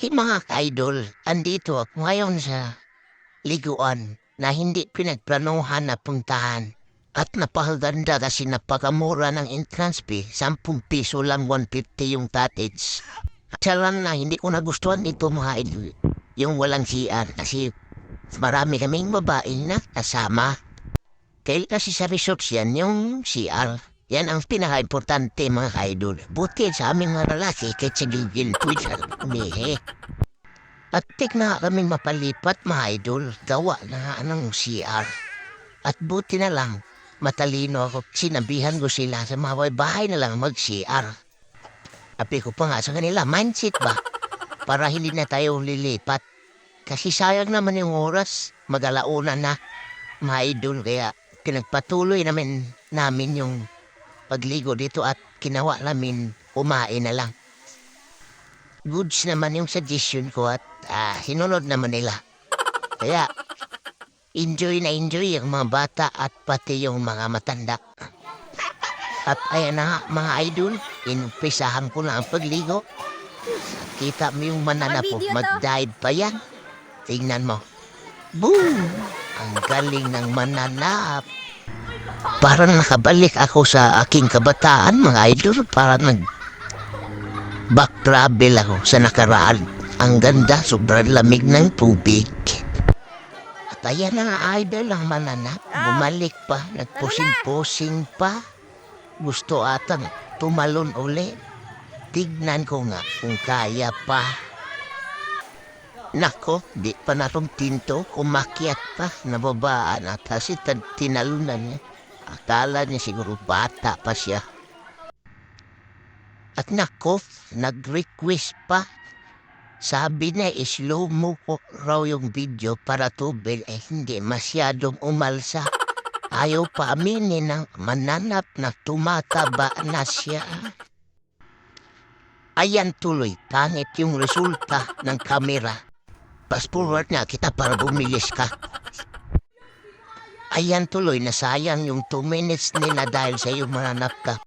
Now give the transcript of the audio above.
Hey mga ka-idol, andito ako ngayon sa liguan na hindi pinagplanuhan na puntahan. At napakaganda kasi napakamura ng entrance fee, 10 piso lang 150 yung. Siya lang na hindi ko nagustuhan ito mga idol, yung walang CR kasi marami kaming babae na kasama. Kaya kasi sa resort yan yung CR. Yan ang pinaka-importante mga ka-idol. Buti sa aming mga lalaki kahit sa gilgil tweet sa umihi. At tik na kaming mapalipat mga idol, gawa na ng CR. At buti na lang, matalino ako. Sinabihan ko sila sa mga bahay na lang mag-CR. Sabi ko pa nga sa kanila, mindset ba? Para hindi na tayo lilipat. Kasi sayang naman yung oras, mag-alauna na, mga idol. Kaya pinagpatuloy namin namin yung pagligo dito at kinawa namin kumain na lang. Goods naman yung suggestion ko at ah, sinunod naman nila. Kaya enjoy na enjoy ang mga bata at pati yung mga matanda. At ayan na nga, mga idol, inumpisahan ko na ang pagligo. Kita mo yung manana po, Mga video to. mag-dive pa yan. Tingnan mo. Boom! Ang galing ng mananap. Parang nakabalik ako sa aking kabataan, mga idol. Parang nag back travel ako sa nakaraan. Ang ganda, sobrang lamig ng tubig. At ayan na nga, idol, ang mananap. Bumalik pa, nagpusing-pusing pa. Gusto atang tumalon uli. Tignan ko nga kung kaya pa. Nako, di pa natong tinto, kumakyat pa, nababaan at kasi tan- tinalunan niya. Akala niya siguro bata pa siya. At nako, nag-request pa. Sabi niya, slow mo ko raw yung video para tubig eh hindi masyadong umalsa. Ayaw pa aminin ng mananap na tumataba na siya. Ayan tuloy, pangit yung resulta ng kamera. Fast forward na kita para bumilis ka. Ayan tuloy, nasayang yung 2 minutes nila dahil sa iyo mananap ka.